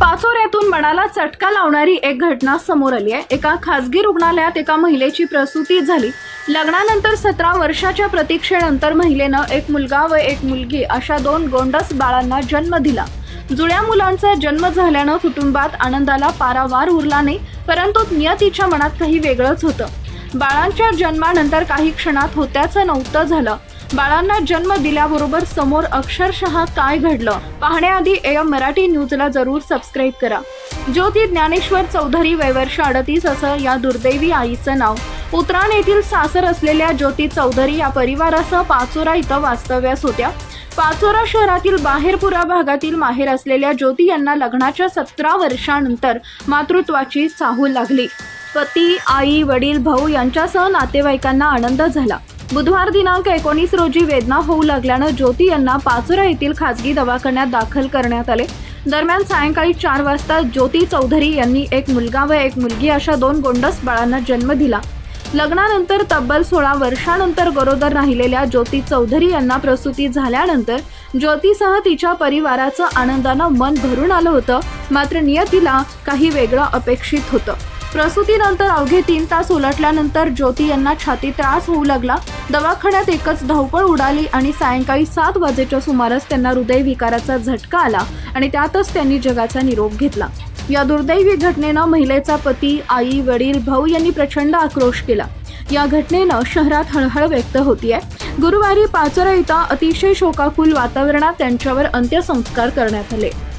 पाचोऱ्यातून मनाला चटका लावणारी एक घटना समोर आली आहे. एका खासगी रुग्णालयात एका महिलेची प्रसूती झाली. लग्नानंतर सतरा वर्षाच्या प्रतीक्षेनंतर महिलेनं एक मुलगा व एक मुलगी अशा दोन गोंडस बाळांना जन्म दिला. जुळ्या मुलांचा जन्म झाल्यानं कुटुंबात आनंदाला पारावार उरला नाही परंतु नियतीच्या मनात काही वेगळंच होतं. बाळांच्या जन्मानंतर काही क्षणात होत्याचं नव्हतं झालं. बाळांना जन्म दिल्याबरोबर समोर अक्षरशः काय घडलं? पाहण्याआधी एम मराठी न्यूजला जरूर सबस्क्राईब करा. ज्योती ज्ञानेश्वर चौधरी वयवर्ष अडतीस असं या दुर्दैवी आईचं नाव. उतराण येथील सासर असलेल्या ज्योती चौधरी या परिवारासह पाचोरा इथं वास्तव्यास होत्या. पाचोरा शहरातील बाहेरपुरा भागातील माहेर असलेल्या ज्योती यांना लग्नाच्या सतरा वर्षानंतर मातृत्वाची चाहूल लागली. पती आई वडील भाऊ यांच्यासह नातेवाईकांना आनंद झाला. बुधवार दिनांक एकोणीस रोजी वेदना होऊ लागल्यानं ज्योती यांना पाचोरा येथील खासगी दवाखान्यात दाखल करण्यात आले. दरम्यान सायंकाळी चार वाजता ज्योती चौधरी यांनी एक मुलगा व एक मुलगी अशा दोन गोंडस बाळांना जन्म दिला. लग्नानंतर तब्बल सोळा वर्षानंतर गरोदर राहिलेल्या ज्योती चौधरी यांना प्रसूती झाल्यानंतर ज्योतीसह तिच्या परिवाराचं आनंदानं मन भरून आलं होतं. मात्र नियतीला काही वेगळं अपेक्षित होतं. प्रसूतीनंतर अवघे तीन तास उलटल्यानंतर ज्योती यांना छाती त्रास होऊ लागला. दवाखान्यात एकच धावपळ उडाली आणि सायंकाळी सात वाजेच्या सुमारास त्यांना हृदयविकाराचा झटका आला आणि त्यातच त्यांनी जगाचा निरोप घेतला. या दुर्दैवी घटनेनं महिलेचा पती आई वडील भाऊ यांनी प्रचंड आक्रोश केला. या घटनेनं शहरात हळहळ व्यक्त होतीये. गुरुवारी पाचोरा इथं अतिशय शोकाकुल वातावरणात त्यांच्यावर अंत्यसंस्कार करण्यात आले.